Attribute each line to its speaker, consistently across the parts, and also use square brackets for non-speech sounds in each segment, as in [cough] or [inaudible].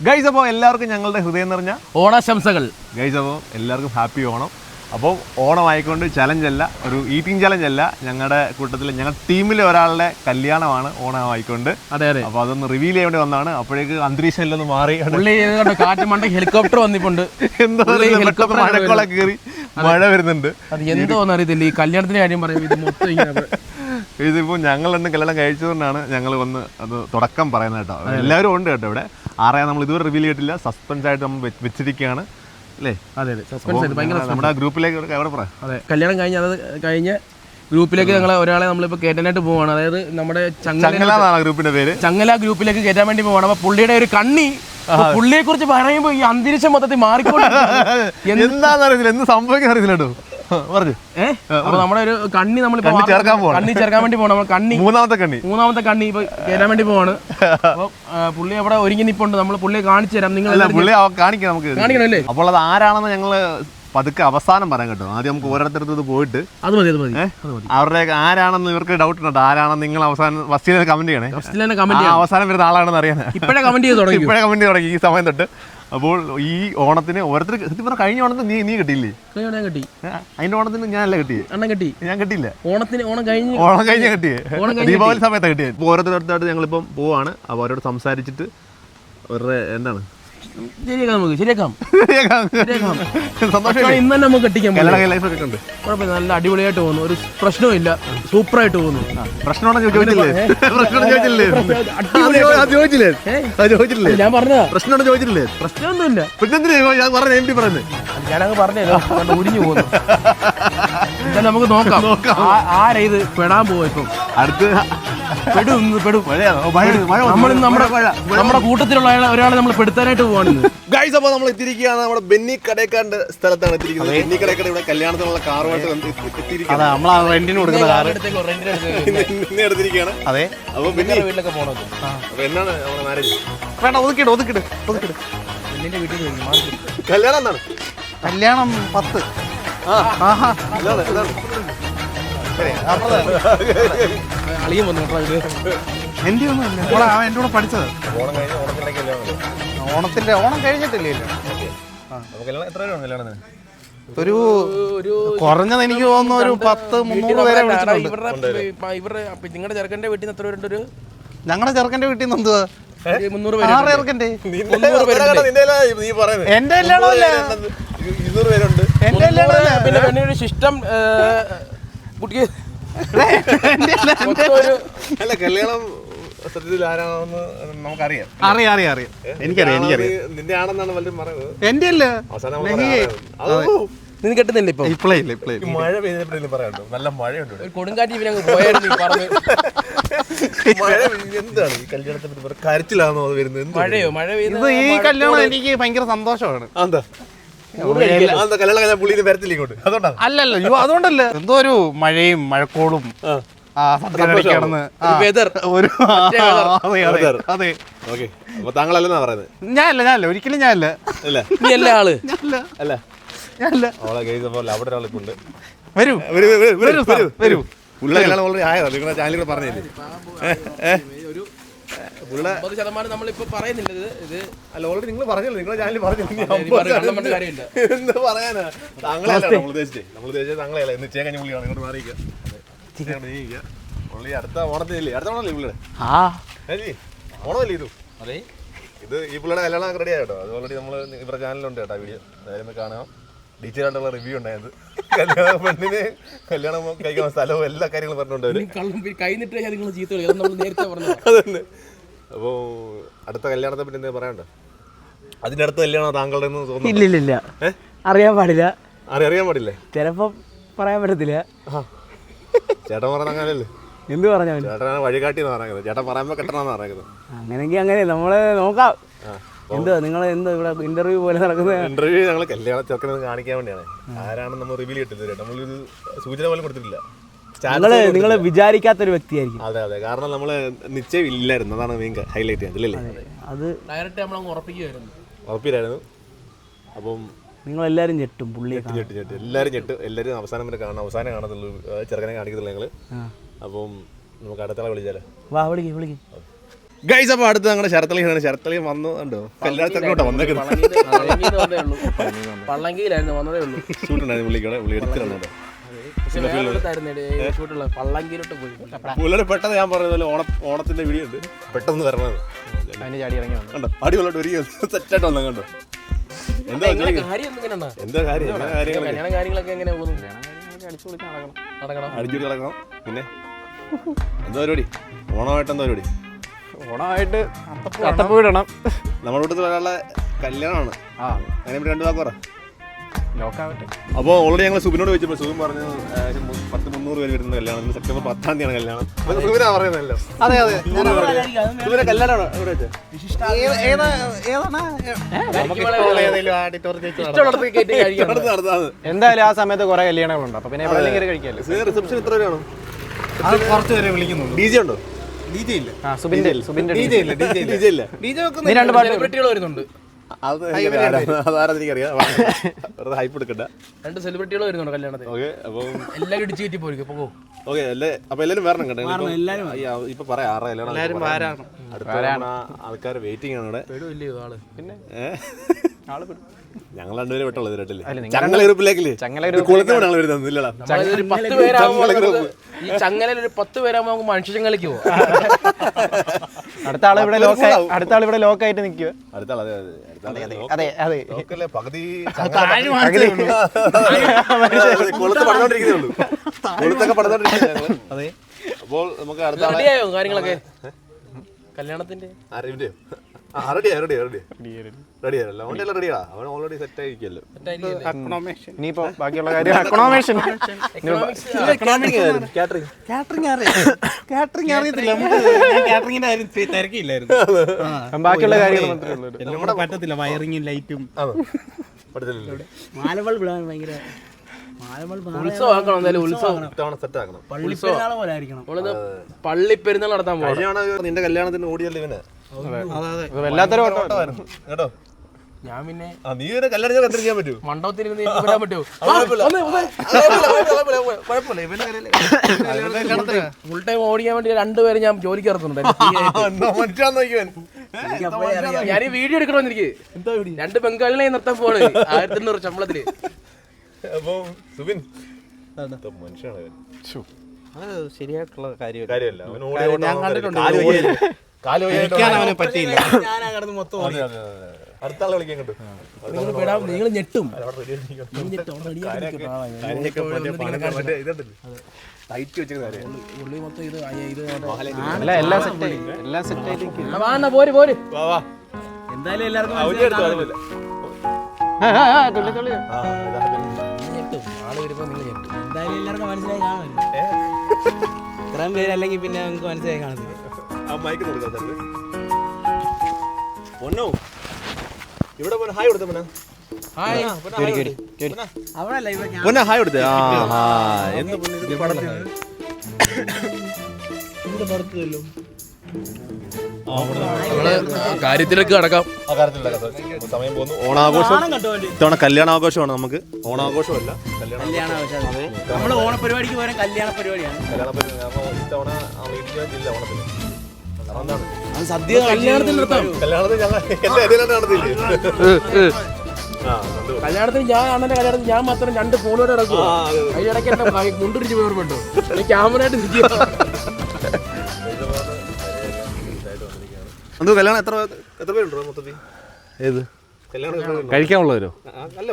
Speaker 1: Guys അപ്പോൾ എല്ലാവർക്കും ഞങ്ങളുടെ ഹൃദയം നിറഞ്ഞ
Speaker 2: ഓണാശംസകൾ.
Speaker 1: ഗൈസ് അപ്പോൾ എല്ലാവർക്കും ഹാപ്പി ഓണം. അപ്പോൾ ഓണം ആയിക്കൊണ്ട് ചലഞ്ച് അല്ല ഒരു ഈറ്റിംഗ് ചലഞ്ച് അല്ല ഞങ്ങളുടെ കൂട്ടത്തിൽ ഞങ്ങളുടെ ടീമിലെ ഒരാളുടെ കല്യാണമാണ് ഓണം ആയിക്കൊണ്ട്
Speaker 2: അതെ അതെ.
Speaker 1: അപ്പോൾ അതൊന്ന് റിവീൽ ചെയ്യാൻ വേണ്ടി വന്നാണ്. അപ്പോഴേക്ക് അന്തരീക്ഷം എല്ലാം ഒന്ന് മാറി.
Speaker 2: കാറ്റ് മണ്ട ഹെലികോപ്റ്റർ വന്നിട്ടുണ്ട്
Speaker 1: എന്താ
Speaker 2: ഹെലികോപ്റ്റർ
Speaker 1: മഴക്കോളൊക്കെ കയറി മഴ വരുന്നുണ്ട്.
Speaker 2: അത് എന്തോന്നറിയത്തില്ല ഈ കല്യാണത്തിന്റെ കാര്യം പറയും ഇത് മൊത്തം [laughs]
Speaker 1: ഇതിപ്പോൾ ഞങ്ങൾ രണ്ടും കല്യാണം കഴിച്ചതുകൊണ്ടാണ് ഞങ്ങൾ വന്ന് അത് തുടക്കം പറയുന്നത് കേട്ടോ. എല്ലാവരും ഉണ്ട് കേട്ടോ ഇവിടെ. ആരെയാ നമ്മൾ ഇതുവരെ റിവീൽ ചെയ്തിട്ടില്ല. സസ്പെൻസ് ആയിട്ട് നമ്മൾ വെച്ചിരിക്കുകയാണ്. അല്ലേ?
Speaker 2: അതെ അതെ. സസ്പെൻസ്
Speaker 1: അപ്പോൾ നമ്മുടെ ഗ്രൂപ്പിലേക്ക് എവിടെ പറയാം
Speaker 2: അതെ കല്യാണം കഴിഞ്ഞ് അത് കഴിഞ്ഞ് ഗ്രൂപ്പിലേക്ക് ഞങ്ങൾ ഒരാളെ നമ്മളിപ്പോൾ കയറ്റാനായിട്ട് പോവാണ്. അതായത് നമ്മുടെ ചങ്ങല
Speaker 1: ഗ്രൂപ്പിന്റെ പേര്.
Speaker 2: ചങ്ങല ഗ്രൂപ്പിലേക്ക് കയറ്റാൻ വേണ്ടി പോവാണ്. അപ്പൊ പുള്ളിയുടെ ഒരു കണ്ണി. പുള്ളിയെ കുറിച്ച് പറയുമ്പോൾ ഈ അന്തരീക്ഷം മൊത്തത്തിൽ മാറിക്കൊണ്ട് [laughs]
Speaker 1: എന്താണെന്ന് അറിയത്തില്ല. എന്ത് സംഭവിക്കാൻ അറിയത്തില്ല കേട്ടോ. പറഞ്ഞു.
Speaker 2: അപ്പൊ നമ്മുടെ ഒരു കണ്ണി
Speaker 1: നമ്മൾ ചേർക്കാൻ പോവാണ്.
Speaker 2: കണ്ണി ചേർക്കാൻ വേണ്ടി പോകണം നമ്മൾ കണ്ണി
Speaker 1: മൂന്നാമത്തെ കണ്ണി.
Speaker 2: മൂന്നാമത്തെ കണ്ണി ഇപ്പൊ കയറാൻ വേണ്ടി പോവാണ്. അപ്പൊ പുള്ളി അവിടെ ഒരുങ്ങി നിപ്പുണ്ട്. നമ്മൾ പുള്ളിയെ കാണിച്ചു തരാം. നിങ്ങൾ
Speaker 1: അല്ല പുള്ളി അവ- കാണിക്കാം നമുക്ക്.
Speaker 2: കാണിക്കണല്ലേ
Speaker 1: അപ്പോൾ അത് ആരാണെന്ന് ഞങ്ങൾ പതുക്കെ അവസാനം പറയാൻ കേട്ടോ. ആദ്യം നമുക്ക് ഓരോരുത്തരത്ത് പോയിട്ട്.
Speaker 2: അത് മതി അത് മതി.
Speaker 1: അവരുടെ ആരാണെന്ന് ഇവർക്ക് ഡൗട്ട് ഉണ്ട്? ആരാണെന്ന് നിങ്ങൾ അവസാനം
Speaker 2: ഫസ്റ്റിൽ കമന്റ് ചെയ്യണേ.
Speaker 1: അവസാനം വരുന്ന ആളാണെന്ന് അറിയാൻ
Speaker 2: ഇപ്പോഴേ കമന്റ് ചെയ്ത് തുടങ്ങി
Speaker 1: ഇപ്പോഴേ കമന്റ് തുടങ്ങി ഈ സമയം തൊട്ട്. അപ്പോൾ ഈ ഓണത്തിന് ഓരോരുത്തർ സത്യം പറഞ്ഞാൽ കഴിഞ്ഞ ഓണത്തിന് നീ നീ കിട്ടിയില്ലേ?
Speaker 2: ഞാൻ കെട്ടി.
Speaker 1: അതിന്റെ ഓണത്തിന് ഞാനല്ല കെട്ടിയേ?
Speaker 2: അണ്ണൻ കെട്ടി.
Speaker 1: ഞാൻ കിട്ടിയില്ല.
Speaker 2: ഓണത്തിന് ഓണം കഴിഞ്ഞ്
Speaker 1: ഓണം കഴിഞ്ഞ കിട്ടിയേ. ദീപാവലി സമയത്താണ് കിട്ടിയത് ഇപ്പോൾ ഓരോരുത്തരടുത്തായിട്ട് ഞങ്ങളിപ്പം പോവാണ്. അപ്പോൾ അവരോട് സംസാരിച്ചിട്ട് അവരുടെ എന്താണ്?
Speaker 2: ശരിയാക്കാം. നമുക്ക് [laughs] ശരിയാക്കാം. ശരിയാക്കാം ഇന്ന് തന്നെ നമുക്ക്
Speaker 1: ഉണ്ട്
Speaker 2: കുഴപ്പമില്ല നല്ല അടിപൊളിയായിട്ട് പോകുന്നു. ഒരു പ്രശ്നവും ഇല്ല സൂപ്പറായിട്ട് പോകുന്നു.
Speaker 1: പ്രശ്നമാണെന്ന് ചോദിച്ചില്ലേ?
Speaker 2: ഞാൻ പറഞ്ഞതാ.
Speaker 1: പ്രശ്നമാണോ ചോദിച്ചില്ലേ
Speaker 2: പ്രശ്നമൊന്നുമില്ല.
Speaker 1: പിന്നെ ഞാൻ പറഞ്ഞു പറഞ്ഞു
Speaker 2: ഞാനങ്ങ് പറഞ്ഞല്ലോ കണ്ട് ഉരിഞ്ഞു പോകുന്നു. [laughs] എന്തായാലും നമുക്ക് നോക്കാം. ആരാ ഇത്? പെടാൻ പോവാ ഇപ്പം.
Speaker 1: അടുത്ത്
Speaker 2: പെടും പെടും. നമ്മുടെ നമ്മുടെ കൂട്ടത്തിലുള്ള ഒരാളെ നമ്മൾ പെടുത്താനായിട്ട് പോവാണ്
Speaker 1: ഗൈസ് അപ്പോൾ നമ്മൾ എത്തിയിരിക്കുകയാണ് നമ്മുടെ ബെന്നി കടേക്കാരന്റെ സ്ഥലത്താണ് എത്തിയിരിക്കുന്നത്. ബെന്നി കടേക്കട ഇവിടെ കല്യാണത്തിനുള്ള കാറുമായിട്ട് വന്ന് എത്തി- എത്തിയിരിക്കുകയാണ്
Speaker 3: അതെ നമ്മളാ റെന്റിന് കൊടുക്കുന്ന കാർ [laughs]
Speaker 1: ഇന്ന് എടുത്തിരിക്കുകയാണ്.
Speaker 3: അതെ.
Speaker 1: അപ്പോൾ ബെന്നി
Speaker 2: വീട്ടിലൊക്കെ പോകണം
Speaker 1: അപ്പോൾ എന്നാണ് നമ്മുടെ മാരേജ്?
Speaker 3: വേണ്ട ഒതുക്കിട് ഒതുക്കിട് ഒതുക്കിട്.
Speaker 2: ബെന്നിന്റെ വീട്ടിൽ
Speaker 1: കല്യാണം എന്താണ്?
Speaker 3: കല്യാണം പത്ത്.
Speaker 2: അളിയും
Speaker 3: എന്റെ ഒന്നും ഇല്ല ഇവിടെ അവൻ എന്റെ കൂടെ പഠിച്ചത് ഓണത്തിന്റെ ഓണം കഴിഞ്ഞിട്ടില്ലേ ഇല്ല
Speaker 1: അപ്പോൾ എത്ര രൂപയാണ് കല്യാണത്തിന്
Speaker 3: ഒരു കുറഞ്ഞത് എനിക്ക് തോന്നുന്നു ഒരു പത്ത് മുന്നൂറ് പേരെ
Speaker 2: ഇവരുടെ നിങ്ങളുടെ ചെറുക്കന്റെ വീട്ടിൽ നിന്ന് എത്ര പേരുണ്ട് ഒരു
Speaker 3: ഞങ്ങളുടെ ചെറുക്കന്റെ വീട്ടിൽ നിന്ന് എന്തുവാ
Speaker 2: മുന്നൂറ്
Speaker 1: നീ പറയുന്നത്.
Speaker 3: എന്റെ അല്ലേ? അല്ല
Speaker 1: ഇരുന്നൂറ് പേരുണ്ട്.
Speaker 3: എന്റെ
Speaker 2: പിന്നെ പെണ്ണിനൊരു കുട്ടിക്ക്
Speaker 1: അല്ല കല്യാണം സത്യത്തിൽ ആരാണെന്ന് നമുക്കറിയാം.
Speaker 3: അറിയാം അറിയാം അറിയാം. എനിക്കറിയാം എനിക്കറിയാം.
Speaker 1: നിന്റെ ആണെന്നാണ് പലരും പറയുന്നത്?
Speaker 3: എന്റെ അല്ല?
Speaker 1: അവസാനം
Speaker 2: നിന്ന് കെട്ടുന്നില്ല ഇപ്പൊ?
Speaker 3: ഇപ്പളേ ഇല്ല ഇപ്പളേ
Speaker 1: ഈ മഴ പറയാനുണ്ടോ? നല്ല മഴയുണ്ട് ഇവിടെ?
Speaker 2: ഒരു കൊടുങ്കാറ്റ് പോയായിരുന്നു ഈ [laughs]
Speaker 1: മഴ എന്താണ് ഈ കല്യാണത്തെ പറ്റി പറയുക കരച്ചിലാണോ അത് വരുന്നത്? എന്ത്
Speaker 2: മഴയോ? മഴ
Speaker 3: ഇത്
Speaker 2: പെയ്യുന്നത്
Speaker 3: ഈ കല്യാണം എനിക്ക് ഭയങ്കര സന്തോഷമാണ്.
Speaker 1: ആ, എന്താ? കല്യാണം കഴിഞ്ഞാൽ പുള്ളിനെ വരത്തില്ല ഇങ്ങോട്ട്? അതുകൊണ്ടാണ്
Speaker 3: അല്ലല്ല അയ്യോ അതുകൊണ്ടല്ല. എന്തോ ഒരു മഴയും മഴക്കോളും ആ. കിടന്ന്. ഒരു ആ, അതെ അതെ
Speaker 1: Weather.
Speaker 3: അതെ.
Speaker 1: ഓക്കെ അപ്പൊ താങ്കളല്ലെന്നാ പറയുന്നത്?
Speaker 3: ഞാനല്ല ഞാനല്ല. ഒരിക്കലും ഞാനല്ല.
Speaker 1: അല്ല.
Speaker 2: നീ അല്ലേ ആൾ.
Speaker 3: ഞാനല്ല.
Speaker 1: അല്ല.
Speaker 3: ഞാനല്ല
Speaker 1: അവളെ അപ്പോൾ അവിടെ ഒരാളിപ്പോ ഉണ്ട്.
Speaker 3: വരൂ.
Speaker 1: വരൂ, വരൂ, വരൂ,
Speaker 3: വരൂ സാർ,
Speaker 1: വരൂ.
Speaker 3: വരൂ.
Speaker 1: കല്യാണം ഓൾറെഡി ആയതോ. നിങ്ങളുടെ ചാനലിൽ പറഞ്ഞില്ലേ?
Speaker 2: ശതമാനം നമ്മളിപ്പോ പറയുന്നില്ല. ഇത് ഇത്
Speaker 1: അല്ല ഓൾറെഡി നിങ്ങൾ പറഞ്ഞല്ലോ. നിങ്ങളുടെ ചാനലിൽ പറഞ്ഞില്ല. എന്ത് പറയാനാ? നമ്മൾ ഉദ്ദേശിച്ചേ? നമ്മൾ ഉദ്ദേശിച്ചത് താങ്കളെയല്ല. പുള്ളിയാണ്. പുള്ളി അടുത്ത ഓണത്തിനില്ലേ അടുത്ത ഓണമല്ലേ പുള്ളിയുടെ?
Speaker 3: ആ.
Speaker 1: ഏജി ഓണമല്ലേ ഇത്? ഇത് ഈ പുള്ളിയുടെ കല്യാണം റെഡി ആയിട്ടോ അത് ഓൾറെഡി നമ്മൾ ഇവരുടെ ചാനലിലുണ്ട് കേട്ടോ വീഡിയോ നേരം കാണാം ഡീറ്റെയിൽ ആയിട്ടുള്ള റിവ്യൂ ഉണ്ടായത്. കല്യാണ പെണ്ണിന് കല്യാണം കഴിക്കാൻ സ്ഥലവും എല്ലാ കാര്യങ്ങളും പറഞ്ഞിട്ടുണ്ട്
Speaker 2: അപ്പോ നിങ്ങൾ ചീത്ത നേരത്തെ
Speaker 1: അതന്നെ. അപ്പോൾ അടുത്ത കല്യാണത്തെ പറ്റി എന്താ പറയണ്ടോ അതിന്റെ അടുത്ത കല്യാണം താങ്കളുടെ തോന്നുന്നു
Speaker 4: ഇല്ല ഇല്ല ഇല്ല. അറിയാൻ പാടില്ല.
Speaker 1: അറിയാൻ പാടില്ലേ?
Speaker 4: ചിലപ്പോ പറയാൻ പറ്റത്തില്ല.
Speaker 1: ചേട്ടൻ പറഞ്ഞ
Speaker 4: എന്ത് പറഞ്ഞു
Speaker 1: ചേട്ടനാണ് വഴികാട്ടി എന്ന് പറയുന്നത് ചേട്ടൻ പറയുമ്പോൾ കെട്ടണമെന്ന് പറയുന്നത്
Speaker 4: അങ്ങനെങ്കിൽ അങ്ങനെ നമ്മൾ നോക്കാം. എന്തോ നിങ്ങൾ എന്താ ഇവിടെ ഇന്റർവ്യൂ പോലെ നടക്കുന്നത്
Speaker 1: ഇന്റർവ്യൂ ഞങ്ങൾ കല്യാണ ചെറുക്കനെ കാണിക്കാൻ വേണ്ടിയാണ്. ആരാണെന്ന് നമ്മൾ റിവീൽ ചെയ്തിട്ടില്ല നമ്മളൊരു സൂചന പോലും കൊടുത്തിട്ടില്ല. നിങ്ങൾ
Speaker 4: നിങ്ങൾ വിചാരിക്കാത്തൊരു വ്യക്തിയായിരിക്കും.
Speaker 1: അതെ അതെ. കാരണം നമ്മൾ നിശ്ചയം ഇല്ലായിരുന്നു. അതാണ് മെയിൻ ഹൈലൈറ്റ് അല്ലേ
Speaker 4: അത്
Speaker 2: ഡയറക്റ്റ് നമ്മൾ ഉറപ്പിക്കുമായിരുന്നു
Speaker 1: ഉറപ്പില്ലായിരുന്നു. അപ്പം
Speaker 4: നിങ്ങൾ എല്ലാരും ഞെട്ടും പുള്ളി.
Speaker 1: ഞെട്ട് ഞെട്ട് എല്ലാവരും ഞെട്ട്. എല്ലാവരും അവസാനം വരെ കാണണം അവസാനം കാണത്തുള്ളൂ. ചെറുക്കനെ കാണിക്കത്തില്ല ഞങ്ങൾ. അപ്പം നമുക്ക് അടുത്തളെ വിളിച്ചാലോ?
Speaker 4: വാ വിളിക്കും വിളിക്ക്.
Speaker 1: ഗൈസ് അപ്പോൾ അടുത്ത് ഞങ്ങളുടെ ശരത്തളിയാണ് ശരത്തളി വന്നു കണ്ടോ? കല്യാണത്തിനോട്ടോ വന്നേക്കുന്നത്.
Speaker 2: പള്ളങ്കിന്ന് വന്നേ ഉള്ളൂ. പള്ളങ്കിയിലായിരുന്നു വന്നതേ ഉള്ളൂ
Speaker 1: ഷൂട്ടുണ്ടായിരുന്നു പുള്ളിക്കടെ പുള്ളി പുള്ളിയുടെ പെട്ടെന്ന് ഞാൻ പറഞ്ഞ ഓണ ഓണത്തിന്റെ വീഡിയോ ഉണ്ട്. പെട്ടെന്ന് വരണത്.
Speaker 3: അതിന് ചാടി ഇറങ്ങി വന്നു.
Speaker 1: കണ്ടോ? അടിപൊളിയായിട്ട് ഒരു സെറ്റായിട്ട് വന്നു കണ്ടോ? എന്താ എന്താ കാര്യം? കാര്യങ്ങളൊക്കെ?
Speaker 2: എങ്ങനെ പോകുന്നു
Speaker 3: അടിച്ചു പൊളിച്ച് നടക്കണം.
Speaker 2: നടക്കണം.
Speaker 1: പിന്നെ? എന്താ പരിപാടി? ഓണമായിട്ട് എന്താ പരിപാടി?
Speaker 3: ഓണമായിട്ട് അത്തപ്പൂ ഇടണം.
Speaker 1: നമ്മുടെ കൂട്ടത്തിൽ ഒരാളെ കല്യാണമാണ്.
Speaker 3: ആ.
Speaker 1: അങ്ങനെ രണ്ട് വാക്ക് പറ.
Speaker 3: ലോക്കാവട്ടെ.
Speaker 1: അപ്പോൾ ഓൾറെഡി ഞങ്ങൾ സുബിനോട് ചോദിച്ചപ്പോൾ സുബിൻ പറഞ്ഞു പത്ത് മുന്നൂറ് പേര് വരുന്ന കല്യാണം. സെപ്റ്റംബർ പത്താം തീയതിയാണ് കല്യാണം. സുബിനാ പറയുന്നല്ലോ
Speaker 3: അതെ അതെ.
Speaker 1: സുബിനെ കല്യാണമാണ് എവിടെ
Speaker 3: എന്തായാലും ആ സമയത്ത് കുറെ കല്യാണങ്ങളുണ്ട്. അപ്പൊ പിന്നെ എവിടെയെങ്കിലും കഴിക്കാമല്ലോ.
Speaker 1: റിസപ്ഷൻ എത്ര
Speaker 5: പേരാണ്? കുറച്ച് പേരെ വിളിക്കുന്നുണ്ട്.
Speaker 1: ഡി ജെ ഉണ്ടോ?
Speaker 5: ഡി ഇല്ല
Speaker 3: ആ സുബിന്റെ സുബിന്റെ
Speaker 5: ഡിജെ ഇല്ല ഡി ജെ
Speaker 1: ഡി ജെ ഇല്ല
Speaker 5: ഡി ജെ
Speaker 3: രണ്ട്
Speaker 2: സെലിബ്രിറ്റികൾ വരുന്നുണ്ട്
Speaker 1: അത് അതാരെന്ന് എനിക്കറിയാം [laughs] വെറുതെ ഹൈപ്പ് എടുക്കണ്ട.
Speaker 2: രണ്ട് സെലിബ്രിറ്റികൾ വരുന്നുണ്ട് കല്യാണത്തിന്
Speaker 1: ഓക്കെ അപ്പം
Speaker 2: എല്ലാവരും ഇടിച്ചു കയറ്റി പോയിരിക്കും. പോകും
Speaker 1: ഓക്കെ അല്ലേ? അപ്പൊ എല്ലാരും വരണം കേട്ടോ. എല്ലാരും ഇപ്പൊ പറയാം ആറ് കല്യാണം എല്ലാരും അടുത്ത ആൾക്കാർ വെയിറ്റിംഗ് ആണ് ഇവിടെ.
Speaker 2: ആൾ
Speaker 3: പിന്നെ? ആൾ പെടും.
Speaker 1: ഞങ്ങൾ രണ്ടുപേരും വിട്ടുള്ളത് ചങ്ങല ഗ്രൂപ്പിലേക്കില്ലേ ഞങ്ങൾ വരുന്നത് ഇല്ലടാ
Speaker 2: നമ്മളൊരു പത്ത് പേരാകുമ്പോൾ ഈ ചങ്ങലയിൽ ഒരു പത്ത് പേരാകുമ്പോൾ നമുക്ക് മനുഷ്യ ചങ്ങലയ്ക്ക് പോവാം.
Speaker 3: അടുത്ത ആൾ ഇവിടെ ലോക്ക് അടുത്ത ആൾ ഇവിടെ ലോക്കായിട്ട് നിൽക്കുക
Speaker 1: അടുത്ത ആൾ അതെ അതെ അടുത്ത ആൾ ലോക്ക്-
Speaker 3: അതെ അതെ.
Speaker 1: ലോക്കല്ലേ? പകുതി
Speaker 3: പകുതി.
Speaker 1: കൊളുത്ത് പടന്നോണ്ടിരിക്കുന്നേ ഉള്ളൂ. കൊളുത്തൊക്കെ പടന്നോണ്ടിരിക്കുന്നത് അതെ. അപ്പോൾ നമുക്ക് അടുത്ത ആളെ
Speaker 2: കാര്യങ്ങളൊക്കെ? കല്യാണത്തിന്റെ?
Speaker 1: ആരുടെ ആരുടെ റെഡിയാ അവന്റെ എല്ലാം റെഡിയാ അവൻ ഓൾറെഡി സെറ്റ് ആയിരിക്കുമല്ലോ
Speaker 3: ഇനിയിപ്പോ ബാക്കിയുള്ള കാര്യം അക്കോമേഷൻ
Speaker 1: കാറ്ററിംഗ്
Speaker 5: കാറ്ററിംഗ് അറിയാം കാറ്ററിംഗ് അറിയത്തില്ല. നമുക്ക് [laughs] ഞാൻ കാറ്ററിംഗിന്റെ കാര്യം തി- തിരക്കില്ലായിരുന്നു
Speaker 3: ബാക്കിയുള്ള കാര്യങ്ങൾ
Speaker 5: പറ്റത്തില്ല. വയറിങ്ങും ലൈറ്റും
Speaker 1: ആണോ പഠിത്തത്തില്ലല്ലോ
Speaker 4: മാലബൾബ് ഇടാൻ ഭയങ്കര. മാലബൾബ്
Speaker 2: ഉത്സവം ആക്കണം എന്തായാലും ഉത്സവം
Speaker 1: ഇത്തവണ സെറ്റ് ആക്കണം.
Speaker 4: പള്ളിപ്പെരുന്നാളെ പോലെ ആയിരിക്കണം
Speaker 2: നമ്മളിത് പള്ളി പെരുന്നാൾ നടത്താൻ പോകണം
Speaker 1: കഴിഞ്ഞാണ് നിന്റെ കല്യാണത്തിന് ഓടിയല്ലേ ഇവന്?
Speaker 5: അതെ അതെ.
Speaker 3: ഇത് വല്ലാത്തൊരു.
Speaker 1: കേട്ടോ?
Speaker 2: ഞാൻ പിന്നെ
Speaker 1: ആ നീ ഇവരെ കല്യാണം ചെയ്ത് കണ്ടിരിക്കാൻ പറ്റൂ.
Speaker 2: മണ്ടോത്തിരുന്ന് വരാൻ പറ്റൂ ഫുൾ ടൈം ഓടിക്കാൻ വേണ്ടി രണ്ടുപേരെ ഞാൻ ജോലിക്ക് ഇറക്കുന്നുണ്ട് ഞാൻ ഈ വീഡിയോ എടുക്കണമെന്ന് എനിക്ക്. രണ്ട് ബംഗാളിനെ നിർത്താൻ പോണ് ആയിരത്തി എണ്ണൂറ് ശമ്പളത്തിൽ.
Speaker 1: അപ്പൊ സുബിൻ മനുഷ്യനാണ്
Speaker 5: ശരിയായിട്ടുള്ള കാര്യം
Speaker 1: കാര്യമല്ല
Speaker 5: ഞാൻ കണ്ടിട്ടുണ്ട്. കാൽ പറ്റിയില്ല.
Speaker 1: അടുത്ത ആളെ വിളിക്കാൻ കിട്ടും
Speaker 2: നിങ്ങൾ പെടാം നിങ്ങൾ ഞെട്ടും. പോര് പോര്.
Speaker 1: വാ വാ.
Speaker 4: എന്തായാലും എല്ലാവർക്കും എന്തായാലും എല്ലാവർക്കും മനസ്സിലായി കാണുമല്ലോ ഇത്രയും പേര് അല്ലെങ്കിൽ പിന്നെ നിങ്ങൾക്ക് മനസ്സിലായി കാണത്തില്ല.
Speaker 1: ആ മൈക്ക് പൊന്നോ? ഇവിടെ പോന ഹായ് കൊടുത്തു പൊന്ന.
Speaker 2: ഹായ്.
Speaker 1: കൊടുത്തേ. ആ എന്ന്
Speaker 2: നമ്മൾ കാര്യത്തിലേക്ക് കടക്കാം.
Speaker 1: സമയം പോകുന്നു. ഓണാഘോഷം. ഇത്തവണ കല്യാണ ആഘോഷമാണ് നമുക്ക്. ഓണാഘോഷമല്ല കല്യാണ
Speaker 4: ഓണപരിപാടിക്ക് പോരാൻ കല്യാണ പരിപാടിയാണ്
Speaker 1: കല്യാണ പരിപാടി. ഇത്തവണ ഓണത്തിന്.
Speaker 4: അത് സദ്യ
Speaker 2: കല്യാണത്തിൽ നിർത്താം
Speaker 1: കല്യാണത്തിന് ഞങ്ങൾ എന്റെ നടത്തില്ലേ ആ
Speaker 2: കല്യാണത്തിന് ഞാൻ അണ്ണന്റെ കല്യാണത്തിന് ഞാൻ മാത്രം രണ്ട് ഫോണോടെ ഇറക്കും. അതിനിടയ്ക്ക് എന്റെ മുണ്ടിടിച്ച് പോയി ഓർമ്മയുണ്ടോ ക്യാമറ ആയിട്ട്
Speaker 1: എന്തോ കല്യാണം എത്ര എത്ര പേരുണ്ടോ മൊത്തത്തിൽ?
Speaker 3: ഏത്? കഴിക്കാനുള്ളവരോ?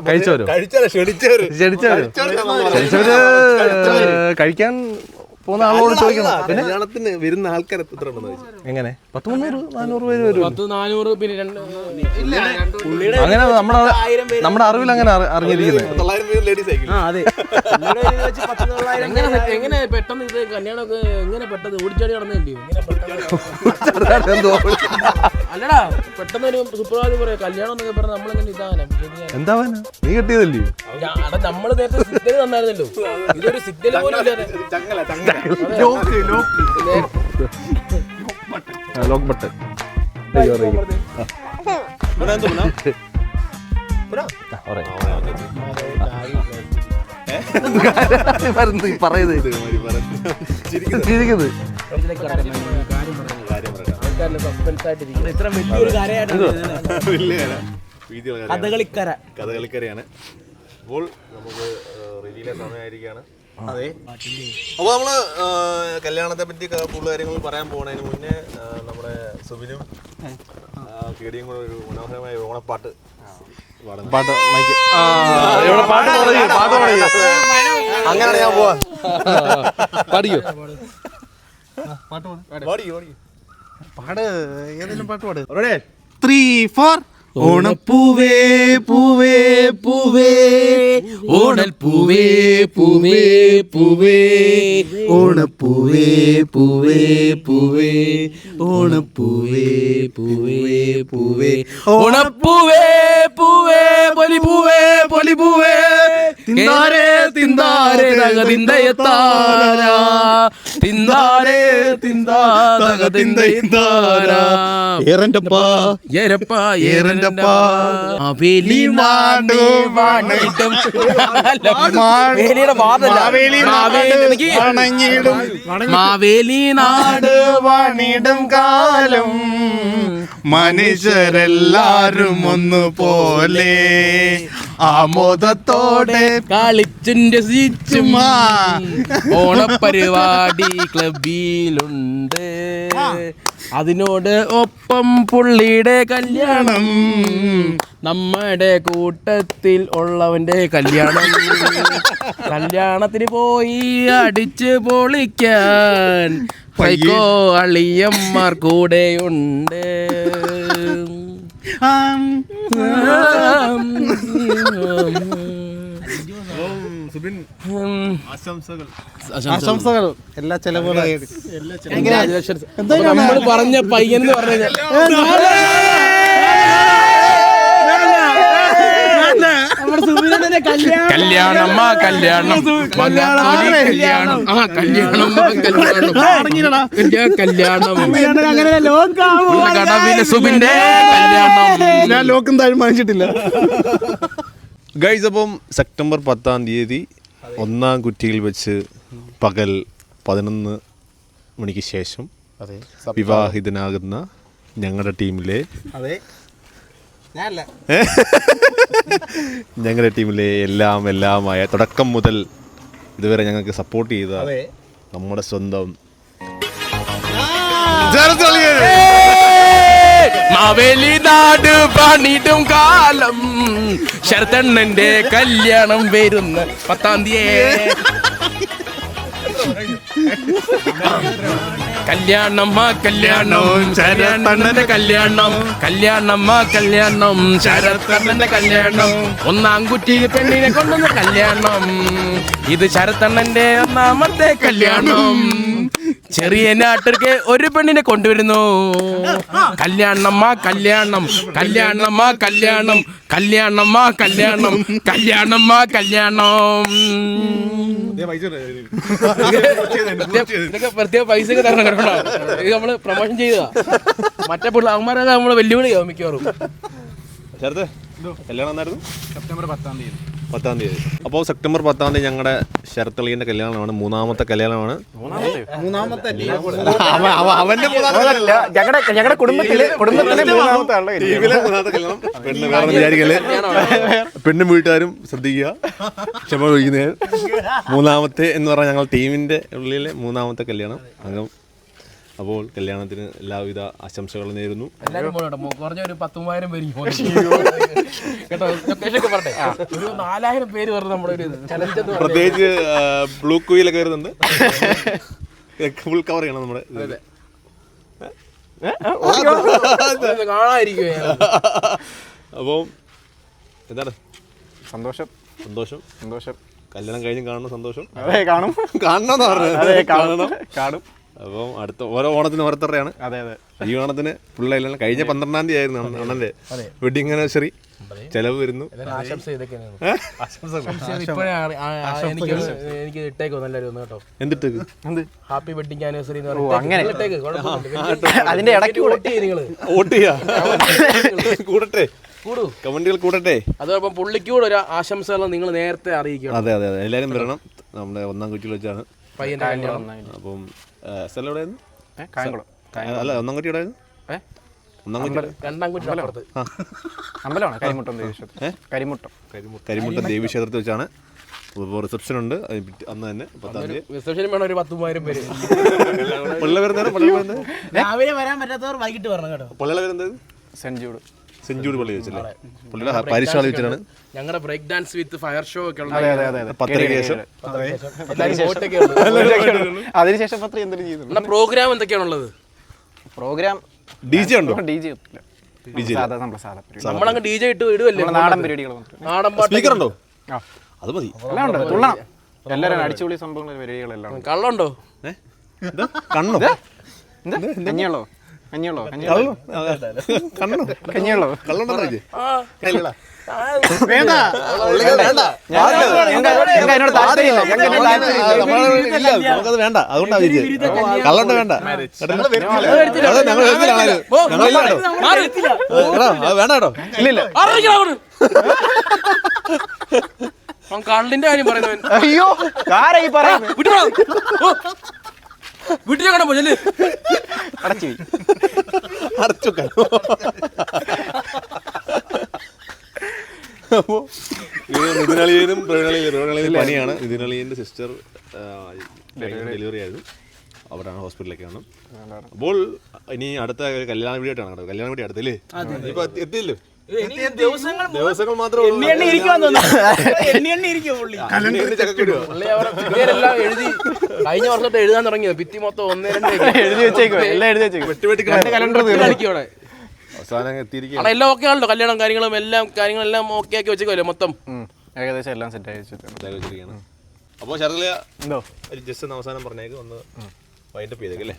Speaker 3: കഴിച്ചവരോ?
Speaker 1: കഴിച്ചവര്
Speaker 3: കഴിക്കാൻ പോകുന്ന ആളോട് ചോദിക്കണം
Speaker 1: കല്യാണത്തിന് വരുന്ന ആൾക്കാർ എത്ര ഉണ്ടെന്ന് ചോദിച്ചു.
Speaker 3: എങ്ങനെ? പത്ത് മുന്നൂറ് നാനൂറ് പേര് വരും.
Speaker 2: പത്ത് നാനൂറ് പിന്നെ രണ്ട്
Speaker 3: അങ്ങനെ നമ്മുടെ നമ്മുടെ അറിവിൽ അങ്ങനെ അറി- അറിഞ്ഞിരിക്കുന്നത്.
Speaker 1: തൊള്ളായിരം പേര് ലേഡീസ് ആയിരിക്കും.
Speaker 4: ആ അതെ. പുള്ളിയുടെ ഒരു ഇത് വെച്ച് പത്ത് തൊള്ളായിരം
Speaker 2: എങ്ങനെ എങ്ങനെ പെട്ടെന്ന് ഇത് കല്യാണമൊക്കെ എങ്ങനെ പെട്ടെന്ന് ഓടിച്ചാടി നടന്നില്ലേ ഇങ്ങനെ പെട്ടെന്ന്
Speaker 3: എന്തോ
Speaker 2: അല്ലടാ പെട്ടെന്ന് ഒരു സുപ്രഭാതം പറയാം. കല്യാണം എന്നൊക്കെ പറഞ്ഞ നമ്മളിങ്ങനെ ഇതാണ്
Speaker 3: എന്താ? നീ കിട്ടിയതല്ലേ?
Speaker 2: അടാ നമ്മൾ നേരത്തെ സിഗ്നൽ തന്നായിരുന്നല്ലോ. ഇതൊരു സിഗ്നൽ പോലും
Speaker 3: ലോക്ക് ബട്ടൺ? പറയുന്നത്. ചിരിക്കുന്നത്
Speaker 2: സസ്പെൻസ് ഇത്ര വലിയൊരു കരയായിട്ടാണ്
Speaker 1: വലിയ കര. വീതിയുള്ള.
Speaker 2: കഥകളിക്കര.
Speaker 1: കഥകളിക്കരയാണ്. അപ്പോൾ നമുക്ക് റിലീലെ സമയമായിരിക്കുകയാണ് അതെ. അപ്പോൾ നമ്മൾ കല്യാണത്തെ പറ്റി കൂടുതൽ കാര്യങ്ങൾ പറയാൻ പോകുന്നതിന് മുന്നേ നമ്മുടെ സുബിനും കേടിയും കൂടെ ഒരു മനോഹരമായ ഓണപ്പാട്ട്.
Speaker 3: പാട്ട് മൈക്ക്.
Speaker 1: പാട്ട് പാട്ട്. അങ്ങനെയാണ് ഞാൻ പോവാ.
Speaker 2: പഠിക്കോ
Speaker 1: പാടിയോ പാടി.
Speaker 3: പാട് ഏതെങ്കിലും പാട്ട് പാട്. ത്രീ ഫോർ ഓണപ്പൂവേ പൂവേ പൂവേ
Speaker 2: ഓണൽ പൂവേ പൂവേ പൂവേ.
Speaker 3: ഓണപ്പൂവേ പൂവേ പൂവേ. ഓണപ്പൂവേ പൂവേ പൂവേ.
Speaker 2: ഓണപ്പൂവേ പൂവേ പൊലിപൂവേ പൊലി പൂവേ തിന്താരേ തിന്താരേ തക തിന്തയത്താര തിന്താരേ തിന്താ
Speaker 3: ഏറന്റെപ്പാ.
Speaker 2: ഏരപ്പ ഏറന്റെപ്പാ. വാണിടും
Speaker 3: വണങ്ങിടും
Speaker 2: മാവേലി നാട്
Speaker 3: വാണിടും കാലം മനുഷ്യരെല്ലാരും ഒന്നുപോലെ ആമോദത്തോടെ
Speaker 2: കളിച്ചുണ്ട്
Speaker 3: സീച്ചുമാ
Speaker 2: ഓണപരിപാടി ക്ലബിലുണ്ട് അതിനോട് ഒപ്പം പുള്ളിയുടെ കല്യാണം. നമ്മുടെ കൂട്ടത്തിൽ ഉള്ളവന്റെ കല്യാണം. [laughs] കല്യാണത്തിന് പോയി അടിച്ച് പൊളിക്കാൻ പൈക്കോ അളിയന്മാർ കൂടെയുണ്ട്.
Speaker 1: ആശംസകൾ.
Speaker 3: ആശംസകൾ. എല്ലാ ചെലവുകളും
Speaker 2: നമ്മൾ പറഞ്ഞ പയ്യൻ എന്ന് പറഞ്ഞു കല്യാണം ആ കല്യാണം. കല്യാണം ആ കല്യാണം. ആ കല്യാണം. കല്യാണം കടവിലെ സുബിന്റെ കല്യാണം.
Speaker 3: ഞാൻ ലോക്കും തീരുമാനിച്ചിട്ടില്ല
Speaker 1: ഗൈസ് അപ്പം സെപ്റ്റംബർ പത്താം തീയതി ഒന്നാം കുറ്റിയിൽ വെച്ച് പകൽ പതിനൊന്ന് മണിക്ക് ശേഷം
Speaker 3: അതെ
Speaker 1: വിവാഹിതനാകുന്ന ഞങ്ങളുടെ ടീമിലെ ഞങ്ങളുടെ ടീമിലെ എല്ലാം എല്ലാമായ തുടക്കം മുതൽ ഇതുവരെ ഞങ്ങൾക്ക് സപ്പോർട്ട് ചെയ്ത നമ്മുടെ സ്വന്തം
Speaker 2: മാവേലി നാട് പണിടും കാലം. ശരത്തണ്ണന്റെ കല്യാണം വരുന്ന പത്താം തീയതി. കല്യാണം കല്യാണവും കല്യാണം ശരത്തണ്ണന്റെ കല്യാണം. കല്യാണമ്മാ കല്യാണം ശരത്തണ്ണന്റെ കല്യാണം. ഒന്നാം കുറ്റി പെണ്ണിനെ കൊണ്ടുവന്ന കല്യാണം. ഇത് ശരത്തണ്ണന്റെ ഒന്നാമത്തെ കല്യാണം. ചെറിയ നാട്ടിലേക്ക് ഒരു പെണ്ണിനെ കൊണ്ടുവരുന്നു. കല്യാണമ്മ കല്യാണം കല്യാണമ്മ കല്യാണം കല്യാണമ്മ കല്യാണം കല്യാണമ്മ കല്യാണം. ഇതൊക്കെ പ്രത്യേക പൈസ ഒക്കെ തരണം കേട്ടോ. ഇത് നമ്മൾ പ്രൊമോഷൻ ചെയ്തതാ. മറ്റേ പിള്ളേർ നമ്മൾ വെല്ലുവിളിയാവും മിക്കവാറും.
Speaker 1: ചേർത്ത് കല്യാണം എന്നായിരുന്നു?
Speaker 5: സെപ്റ്റംബർ പത്താം തീയതി.
Speaker 1: പത്താം തീയതി. അപ്പോൾ സെപ്റ്റംബർ പത്താം തീയതി ഞങ്ങളുടെ ശരത്തളിയന്റെ കല്യാണമാണ്. മൂന്നാമത്തെ കല്യാണമാണ്.
Speaker 3: മൂന്നാമത്തെ?
Speaker 1: അവന്റെ
Speaker 4: ഞങ്ങളുടെ ഞങ്ങളുടെ
Speaker 1: കുടുംബത്തിൽ പെണ്ണ് വേറെ വിചാരിക്കൽ പെണ്ണും വീട്ടുകാരും ശ്രദ്ധിക്കുക. ക്ഷമ ചോദിക്കുന്നതിന്. മൂന്നാമത്തെ എന്ന് പറഞ്ഞാൽ ഞങ്ങൾ ടീമിന്റെ ഉള്ളിലെ മൂന്നാമത്തെ കല്യാണം. അംഗം അപ്പോൾ കല്യാണത്തിന് എല്ലാവിധ ആശംസകളും നേരുന്നു.
Speaker 2: കുറഞ്ഞ ഒരു പേര് കേട്ടോ പറഞ്ഞേ ഒരു നാലായിരം പേര് നമ്മുടെ ഒരു ചലഞ്ച്
Speaker 1: പ്രത്യേകിച്ച് ബ്ലൂ കുയിലൊക്കെ വരുന്നുണ്ട്. ഫുൾ കവർ ചെയ്യണം നമ്മുടെ
Speaker 2: കാണാതിരിക്കുവേ.
Speaker 1: അപ്പോൾ എന്താണ്?
Speaker 3: സന്തോഷം.
Speaker 1: സന്തോഷം.
Speaker 3: സന്തോഷം.
Speaker 1: കല്യാണം കഴിഞ്ഞ് കാണുന്ന സന്തോഷം.
Speaker 3: അതെ കാണും. അതെ കാണണം. കാണും.
Speaker 1: അപ്പം അടുത്ത ഓരോ ഓണത്തിന് ഓരോരുത്തരുടെയാണ്.
Speaker 3: അതെ അതെ.
Speaker 1: ഈ ഓണത്തിന് പിള്ളേരെല്ലാം കഴിഞ്ഞ പന്ത്രണ്ടാം തീയതി ആയിരുന്നു അണ്ണ- അണ്ണന്റെ വെഡിങ് ആനിവേഴ്സറി ചെലവ് വരുന്നു.
Speaker 2: എനിക്ക് എനിക്ക് ഇട്ടേക്കോ നല്ലൊരു കേട്ടോ.
Speaker 1: എന്തിട്ടേക്ക്?
Speaker 3: എന്ത്?
Speaker 2: ഹാപ്പി വെഡിങ് ആനിവേഴ്സറി എന്ന് പറഞ്ഞിട്ട് ഇട്ടേക്ക്
Speaker 4: അതിന്റെ ഇടയ്ക്ക്
Speaker 2: വോട്ട് ചെയ്യ്
Speaker 1: കൂടട്ടെ.
Speaker 2: കൂടൂ.
Speaker 1: കമന്റുകൾ കൂടട്ടെ.
Speaker 2: അതോടൊപ്പം പുള്ളിക്കൂടെ ഒരു ആശംസകൾ നിങ്ങൾ നേരത്തെ അറിയിക്കണം
Speaker 1: അതെ അതെ അതെ. എല്ലാവരും വരണം. നമ്മുടെ ഒന്നാം കുറ്റിയിൽ വെച്ചാണ്.
Speaker 2: പയ്യന്റെ
Speaker 1: അപ്പം സ്ഥലം എവിടെയായിരുന്നു?
Speaker 3: കായംകുളം.
Speaker 1: അല്ല ഒന്നാം കുട്ടി എവിടെയായിരുന്നു ഒന്നാം
Speaker 2: രണ്ടാം
Speaker 3: അമ്പലമാണ് കരിമുട്ടം ദേവീക്ഷേത്രം. കരിമുട്ടം.
Speaker 1: കരിമുട്ടൻ ദേവി ക്ഷേത്രത്തിൽ വെച്ചാണ് റിസപ്ഷൻ ഉണ്ട് അന്ന് തന്നെ പത്താം തീയതി.
Speaker 2: റിസപ്ഷനും വേണം ഒരു പത്ത് മൂവായിരം പേര്.
Speaker 1: പിള്ളേർ
Speaker 4: രാവിലെ വരാൻ പറ്റാത്തവർ വൈകിട്ട് വരണം കേട്ടോ.
Speaker 3: പിള്ളേർ ജൂഡ്.
Speaker 1: സെഞ്ചൂരി പള്ളി വെച്ചല്ലേ? പുള്ളിയുടെ പരിശാല വെച്ചിട്ടാണ്.
Speaker 2: ഞങ്ങളുടെ break dance with fire show ഒക്കെ
Speaker 3: അതെ അതെ അതെ അതെ.
Speaker 1: പത്തരയ്ക്ക് ശേഷം.
Speaker 3: അതിനുശേഷം പത്ര എന്തെങ്കിലും ചെയ്തു
Speaker 2: പ്രോഗ്രാം എന്തൊക്കെയാണുള്ളത്?
Speaker 3: പ്രോഗ്രാം
Speaker 1: ഡി ജെ ഉണ്ടോ?
Speaker 3: ഡി ജെ
Speaker 2: നമ്മളങ്ങ് ഡി ഇട്ട് ഇടുവല്ലേ
Speaker 3: നാടൻ പരിപാടികൾ
Speaker 2: നാടൻ പാട്ട്
Speaker 1: സ്പീക്കർ ഉണ്ടോ?
Speaker 3: ആ.
Speaker 1: അത് മതി.
Speaker 3: എല്ലാം ഉണ്ട്. തുള്ളണം. എല്ലാവരും അടിച്ചുപൊളി സംഭവങ്ങൾ പരിപാടികളെല്ലാം
Speaker 2: കള്ളുണ്ടോ?
Speaker 1: കണ്ണോ?
Speaker 3: എന്താ? കഞ്ഞിയുള്ളോ കഞ്ഞിയുള്ളോ കഞ്ഞിയുള്ളോ
Speaker 1: കള്ളോ? ആ, കണ്ണോ
Speaker 3: കഞ്ഞിയുള്ളോ
Speaker 1: കള്ളുണ്ടോ നോക്കി
Speaker 4: വേണ്ട.
Speaker 1: നമുക്കത് വേണ്ട. അതുകൊണ്ടാണ് കള്ളണ്ട വേണ്ട. കേട്ടോ? അത് ഞങ്ങൾ. വേണ്ട കേട്ടോ.
Speaker 3: ഇല്ല ഇല്ല.
Speaker 2: അവൻ കള്ളിന്റെ കാര്യം പറയുന്നവൻ
Speaker 3: അയ്യോ ആരാ ഈ പറയുന്നത്
Speaker 2: വിട്ടോ വീട്ടിലെ കടം പോയി.
Speaker 3: അടച്ചു
Speaker 1: അടച്ചു അപ്പോ നിതിനളിയനും പ്രവീണളിയും പണിയാണ് നിതിനളിയന്റെ സിസ്റ്റർ ഡെലിവറി ആയിരുന്നു അവിടാണ് ഹോസ്പിറ്റലിലേക്കാണ് അപ്പോൾ ഇനി അടുത്ത കല്യാണ വീടായിട്ടാണ് ആയിട്ടാണ് കേട്ടോ കല്യാണ വീഡിയോ അടുത്തല്ലേ ഇപ്പൊ എത്തിയില്ലോ?
Speaker 4: ദിവസങ്ങൾ
Speaker 1: ദിവസങ്ങൾ മാത്രമേ.
Speaker 4: എണ്ണി തോന്നുന്നു. എണ്ണി എണ്ണി ഇരിക്കും പുള്ളി
Speaker 2: പുള്ളി അവരെ പേരെല്ലാം എഴുതി കഴിഞ്ഞ വർഷത്തെ എഴുതാൻ തുടങ്ങിയത് ഭിത്തി മൊത്തം ഒന്ന് രണ്ട് [laughs]
Speaker 3: എഴുതി വെച്ചേക്കോ എല്ലാം എഴുതി വെച്ചേക്കോ
Speaker 1: വെട്ടി വെട്ടി
Speaker 3: കലണ്ടർ
Speaker 1: അവസാനം
Speaker 2: എത്തിയിരിക്കും എല്ലാം ഓക്കെ ആണല്ലോ. കല്യാണം കാര്യങ്ങളും എല്ലാം കാര്യങ്ങളെല്ലാം ഓക്കെ ആക്കി വെച്ചേക്കുമല്ലോ മൊത്തം?
Speaker 3: ഏകദേശം എല്ലാം സെറ്റ് ആയി വെച്ചിട്ടുണ്ട്.
Speaker 1: വെച്ചിരിക്കുകയാണ് അപ്പോൾ ശരളിയ
Speaker 3: എന്തോ?
Speaker 1: ഒരു ജസ്റ്റ് ഒന്ന് അവസാനം പറഞ്ഞേക്ക്. ഒന്ന് വൈൻഡപ്പ് ചെയ്തേക്കല്ലേ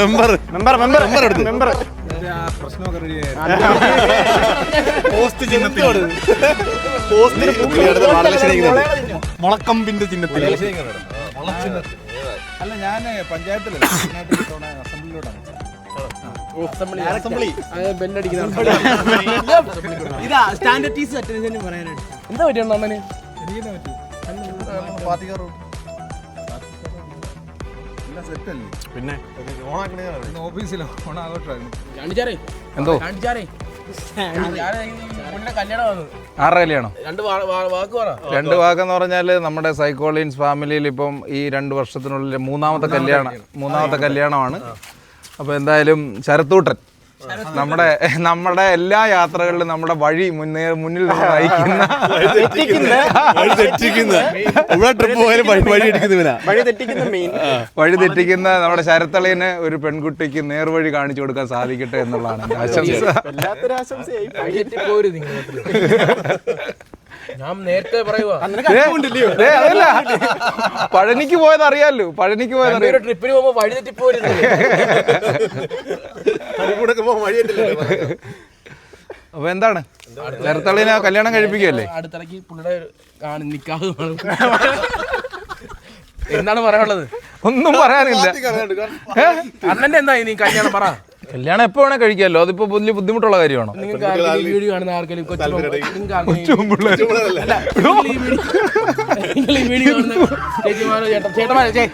Speaker 1: മെമ്പർ
Speaker 3: മെമ്പർ മെമ്പർ മെമ്പർ
Speaker 1: ചിഹ്നത്തിലാണ് പോസ്റ്റിന് പുള്ളിയുടെ വാടകശനിക്കുന്നുണ്ട്
Speaker 5: മുളക്കമ്പിന്റെ ചിഹ്നത്തിൽ അല്ല ഞാൻ പഞ്ചായത്തിലല്ല അസംബ്ലിയിലോട്ടാണ്
Speaker 2: എന്താ പറ്റിയ അണ്ണന്?
Speaker 5: സെറ്റല്ലേ
Speaker 3: പിന്നെ
Speaker 5: ഓഫീസിലോ
Speaker 3: എന്തോ? ആരുടെ കല്യാണം?
Speaker 2: രണ്ട് വാക്ക്
Speaker 6: രണ്ട് വാക്കെന്ന് പറഞ്ഞാൽ നമ്മുടെ സൈക്കോളിൻസ് ഫാമിലിയിൽ ഇപ്പം ഈ രണ്ട് വർഷത്തിനുള്ളിൽ മൂന്നാമത്തെ കല്യാണം മൂന്നാമത്തെ കല്യാണമാണ്. അപ്പോൾ എന്തായാലും ശരത്തൂട്ടൻ. നമ്മുടെ നമ്മുടെ എല്ലാ യാത്രകളിലും നമ്മുടെ വഴി മുന്നേ മുന്നിൽ നയിക്കുന്ന
Speaker 1: വഴി തെറ്റിക്കുന്ന. ഇവിടെ ട്രിപ്പ് പോയാലും വഴി വഴി അടിക്കുന്നവനാ
Speaker 3: വഴി തെറ്റിക്കുന്ന മെയിൻ
Speaker 6: വഴി തെറ്റിക്കുന്ന നമ്മുടെ ശരത്തളിന് ഒരു പെൺകുട്ടിക്ക് നേർവഴി കാണിച്ചു കൊടുക്കാൻ സാധിക്കട്ടെ എന്നുള്ളതാണ് എന്റെ ആശംസ.
Speaker 2: ഞാൻ നേരത്തെ
Speaker 6: പഴനിക്ക് പോയത് അറിയാലോ പഴനിക്ക് പോയത് അറിയാലോ
Speaker 2: ട്രിപ്പിന് പോകുമ്പോ വഴി തെറ്റി
Speaker 1: വഴി തെറ്റില്ല
Speaker 6: അപ്പൊ എന്താണ്? ശരത്തളിനെ കല്യാണം കഴിപ്പിക്കുകയല്ലേ?
Speaker 2: അടുത്തിടയ്ക്ക് പുള്ളിയുടെ നിക്കാഹ് നിക്കാതെ എന്താണ് പറയാനുള്ളത്?
Speaker 6: ഒന്നും പറയാനില്ല.
Speaker 2: അണ്ണന്റെ എന്താ നീ കല്യാണം പറ.
Speaker 6: കല്യാണം എപ്പോ വേണേ കഴിക്കാമല്ലോ അതിപ്പോ വലിയ ബുദ്ധിമുട്ടുള്ള കാര്യമാണോ?
Speaker 2: നിങ്ങൾക്ക് ആർക്കെങ്കിലും ഈ വീഡിയോ കാണുന്ന ആർക്കെങ്കിലും കൊച്ചു നിങ്ങൾക്ക് ആർക്കെങ്കിലും- അല്ല, നിങ്ങൾ ഈ വീഡിയോ- നിങ്ങൾ ഈ വീഡിയോ കാണുന്ന ചേച്ചിമാരോ ചേട്ടൻ ചേട്ടന്മാരോ ചേ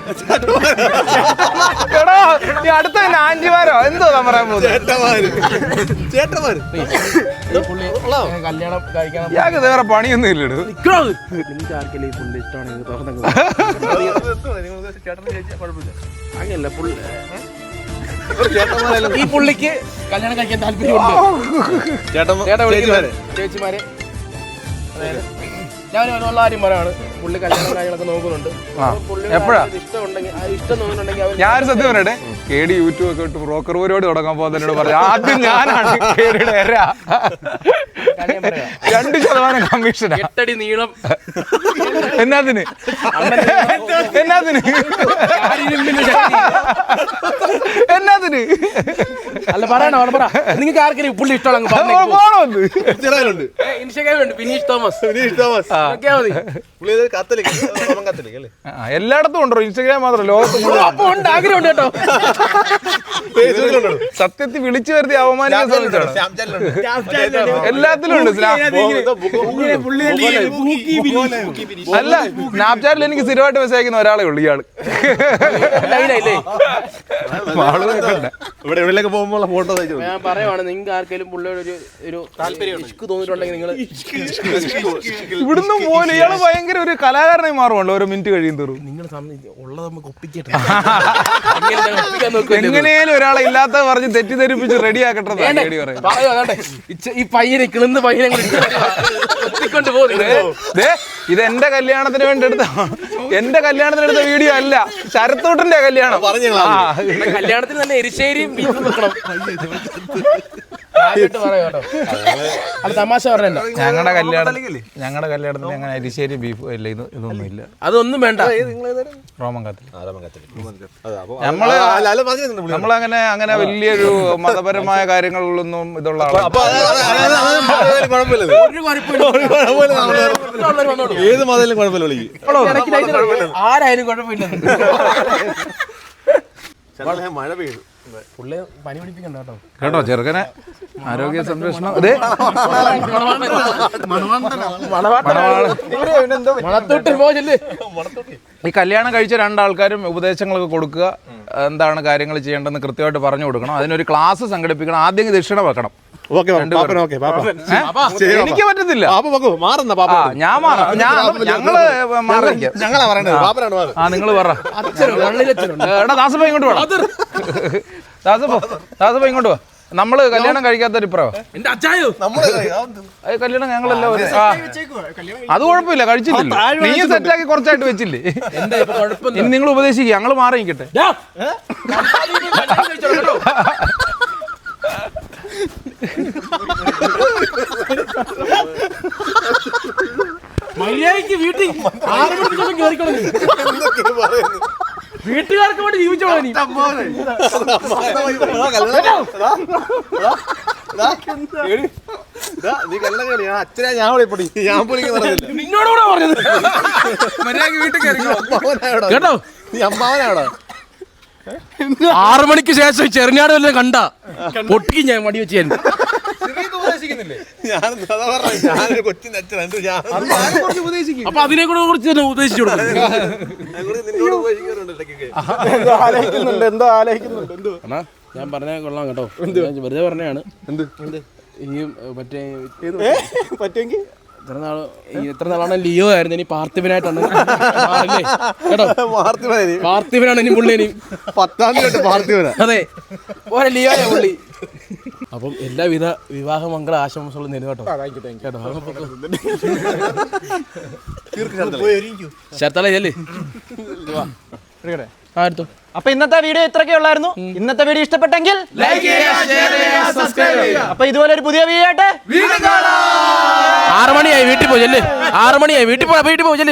Speaker 6: എടാ നീ അടുത്ത തന്നെ ആഞ്ചിമാരോ എന്തോ ഞാൻ പറയാൻ പോകുന്നത്?
Speaker 1: ചേട്ടന്മാര്. ചേട്ടന്മാര്.
Speaker 2: ഈ പുള്ളി കല്യാണം കഴിക്കണം
Speaker 6: ഇയാൾക്ക് വേറെ പണിയൊന്നും ഇല്ലടു.
Speaker 2: നിക്കണോ അത്? നിങ്ങൾക്ക് ആർക്കെങ്കിലും ഈ പുള്ളി ഇഷ്ടമാണെങ്കിൽ [laughs] തുറന്നങ്ങ് അങ്ങനല്ല പുള്ളി ഈ പുള്ളിക്ക് കല്യാണം കഴിക്കാൻ താല്പര്യമുണ്ട്. ചേട്ടന്മാരെ
Speaker 1: ചേച്ചിമാരെ.
Speaker 2: ഞാൻ ഉള്ള പുള്ളി കല്യാണം കാര്യങ്ങളൊക്കെ നോക്കുന്നുണ്ട്. അപ്പോൾ പുള്ളിയുടെ
Speaker 6: എപ്പോഴാ?
Speaker 2: ആരെങ്കിലും ഇഷ്ടം തോന്നുന്നുണ്ടെങ്കിൽ
Speaker 6: ഞാൻ സത്യം പറയട്ടെ കെ ഡി യൂട്യൂബ് ഒക്കെ ഇട്ട് ബ്രോക്കർ പരിപാടി തുടങ്ങാൻ പോകുന്നതിനോട് പറഞ്ഞു ആദ്യം ഞാനാണ്
Speaker 2: കാര്യം
Speaker 6: രണ്ട് ശതമാനം കമ്മീഷൻ
Speaker 2: എട്ടടി നീളം.
Speaker 6: എന്നാത്തിന് എന്നാത്തിന്. എന്നാത്തിന്
Speaker 2: അല്ല പറയണോ പറ. നിങ്ങൾക്ക് ആർക്കും പുള്ളി
Speaker 6: ഒന്ന്?
Speaker 1: ഇൻസ്റ്റാഗ്രാമിലുണ്ട്.
Speaker 2: ഇൻസ്റ്റാഗ്രാം ഉണ്ട് ഫിനീഷ് തോമസ്.
Speaker 1: വിനീഷ് തോമസ്.
Speaker 6: എല്ലായിടത്തും ഉണ്ടോ? ഇൻസ്റ്റാഗ്രാം മാത്രം ലോകത്ത്
Speaker 2: ഉണ്ട് ആഗ്രഹമുണ്ട് കേട്ടോ.
Speaker 6: സത്യത്തിൽ വിളിച്ചു വരുത്തി അവമാനിക്കാൻ ശ്രമിച്ചാണ് എല്ലാത്തിലും ഉണ്ട്. അല്ല സ്നാപ്ചാറ്റിൽ എനിക്ക് സ്ഥിരമായിട്ട് മെസ്സേജ് അയക്കുന്ന ഒരാളെ ഉള്ളു ഇയാൾ.
Speaker 1: ഇവിടെ എവിടെയൊക്കെ പോകുമ്പോൾ ഫോട്ടോ
Speaker 2: ഞാൻ പറയുവാണ് നിങ്ങൾക്ക് ആർക്കെങ്കിലും പുള്ളിയുടെ ഒരു ഒരു താല്പര്യം ഇഷ്ക് തോന്നിയിട്ടുണ്ടെങ്കിൽ നിങ്ങൾ
Speaker 6: ഇവിടുന്ന് പോലും ഇയാൾ ഭയങ്കര ഒരു കലാകാരനായി മാറുമല്ലോ ഓരോ മിനിറ്റ് കഴിയും തോറും
Speaker 2: നിങ്ങൾ ഉള്ളത് നമുക്ക് ഒപ്പിക്കട്ടെ? [laughs]
Speaker 6: എങ്ങനെയാലും ഒരാളെ ഇല്ലാത്ത പറഞ്ഞ് തെറ്റിദ്ധരിപ്പിച്ച് റെഡി ആക്കട്ടെ
Speaker 2: ഈ പയ്യനെ കിളന്ന് പയ്യനെ
Speaker 6: ഇത് എന്റെ കല്യാണത്തിന് വേണ്ടി എടുത്ത എന്റെ കല്യാണത്തിന് എടുത്ത വീഡിയോ അല്ല ശരത്തോട്ടന്റെ കല്യാണം.
Speaker 2: കല്യാണത്തിന് തന്നെ എരിശ്ശേരിയും തമാശ പറഞ്ഞല്ല.
Speaker 6: ഞങ്ങളുടെ കല്യാണം ഞങ്ങളുടെ കല്യാണത്തിന് അങ്ങനെ അരിശ്ശേരി ബീഫ് ഇല്ല ഇത് ഇതൊന്നും ഇല്ല
Speaker 2: അതൊന്നും വേണ്ട.
Speaker 6: റോമൻ കത്തിൽ
Speaker 1: നമ്മൾ.
Speaker 6: നമ്മളങ്ങനെ അങ്ങനെ വലിയൊരു മതപരമായ കാര്യങ്ങളിലൊന്നും ഇതുള്ള.
Speaker 1: ഏത് മതത്തിലും കുഴപ്പമില്ല. വിളിക്ക്
Speaker 2: ആരായാലും കുഴപ്പമില്ല.
Speaker 1: മഴ പെയ്തു.
Speaker 2: പുള്ളി പനി പിടിപ്പിക്കണ്ട കേട്ടോ.
Speaker 6: കേട്ടോ ചെറുക്കനെ ആരോഗ്യ സംരക്ഷണം. അതെ. ഈ കല്യാണം കഴിച്ച രണ്ടാൾക്കാരും ഉപദേശങ്ങളൊക്കെ കൊടുക്കുക എന്താണ് കാര്യങ്ങൾ ചെയ്യേണ്ടതെന്ന് കൃത്യമായിട്ട് പറഞ്ഞു കൊടുക്കണം. അതിനൊരു ക്ലാസ് സംഘടിപ്പിക്കണം. ആദ്യം ദക്ഷിണ വെക്കണം.
Speaker 1: Okay Pappan okay Pappan.
Speaker 6: ഏ? എനിക്ക് പറ്റത്തില്ല.
Speaker 1: പാപ്പ പോക്കോ മാറുന്ന പാപ്പ.
Speaker 6: ആ ഞാൻ മാറാം. ഞാൻ ഞങ്ങൾ
Speaker 1: ഞങ്ങളാ പാപ്പനാണ് മാറ്
Speaker 6: ആ നിങ്ങൾ പറ. എടാ ദാസപ്പ ഇങ്ങോട്ട് വേണം ദാസപ്പ ദാസപ്പ ഇങ്ങോട്ട് വാ. നമ്മൾ കല്യാണം കഴിക്കാത്തൊരു പ്രാവശ്യം
Speaker 2: എന്റെ അച്ചായോ?
Speaker 6: കല്യാണം ഞങ്ങളെല്ലാം ഒരു- ആ. അത് കുഴപ്പമില്ല കഴിച്ചില്ലല്ലോ. നീ സെറ്റാക്കി കുറച്ചായിട്ട് വെച്ചില്ലേ?
Speaker 2: എന്താ ഇപ്പൊ കുഴപ്പം
Speaker 6: ഇനി നിങ്ങൾ ഉപദേശിക്കുക ഞങ്ങൾ മാറി നിൽക്കട്ടെ [laughs]
Speaker 2: മര്യാദയ്ക്ക് വീട്ടിൽ ആറ് മണിക്ക് ശേഷം കേറിക്കണം നീ. വീട്ടുകാർക്ക് വേണ്ടി ജീവിച്ചോളി നീ?
Speaker 1: നീ അച്ഛനെ ഞാൻ വിളിപ്പൊടി
Speaker 2: നിന്നോടുകൂടെ പറഞ്ഞത്.
Speaker 6: മര്യാദയ്ക്ക് വീട്ടിൽ
Speaker 2: കേട്ടോ?
Speaker 1: നീ അമ്മാവനായോടാ
Speaker 2: ആറു മണിക്ക് ശേഷം ചെറുനാട് വല്ലതും കണ്ട? പൊട്ടിക്കും ഞാൻ മടി വെച്ച് ഞാൻ. അപ്പൊ അതിനെ കൂടെ കുറിച്ച് തന്നെ ഉപദേശിച്ചു
Speaker 1: ഞാൻ കൂടി നിന്നോട് ഉപദേശിക്കാറുണ്ട് ഇടയ്ക്കൊക്കെ.
Speaker 4: ആലോചിക്കുന്നുണ്ട് എന്തോ ആലോചിക്കുന്നുണ്ട് എന്തോ.
Speaker 2: അണ്ണാ ഞാൻ പറഞ്ഞ കൊള്ളാം കേട്ടോ. ഞാൻ വെറുതെ പറഞ്ഞാണ് എന്ത്? ഈ മറ്റേ
Speaker 4: പറ്റുമെങ്കിൽ
Speaker 2: ഇത്ര നാൾ ഈ എത്ര നാളാണ് ലിയോ ആയിരുന്നു ഇനി പാർത്ഥിവനായിട്ടാണ്? കേട്ടോ? പാർത്ഥിവനാണ് ഇനി പുള്ളി ഇനി.
Speaker 1: പത്താം തീയതി പാർത്ഥിവനാ.
Speaker 2: അതെ. ഓരോ ലിയോയാ പുള്ളി. അപ്പം എല്ലാവിധ വിവാഹ മംഗള ആശംസകളും നേരുന്നു കേട്ടോ. കേട്ടോ അങ്ങ് പൊക്കോ. ശരത്തല ഇതല്ലേ ആ എടുത്തോ
Speaker 4: അപ്പൊ ഇന്നത്തെ വീഡിയോ ഇത്രയൊക്കെ ഉള്ളായിരുന്നു. ഇന്നത്തെ വീഡിയോ ഇഷ്ടപ്പെട്ടെങ്കിൽ അപ്പൊ ഇതുപോലെ ഒരു പുതിയ വീഡിയോ ആയിട്ട്
Speaker 2: ആറ് മണിയായി വീട്ടിൽ പോയി ചെല്ലേ. ആറ് മണിയായി വീട്ടിൽ പോയി വീട്ടിൽ പോയി ചെല്ലേ.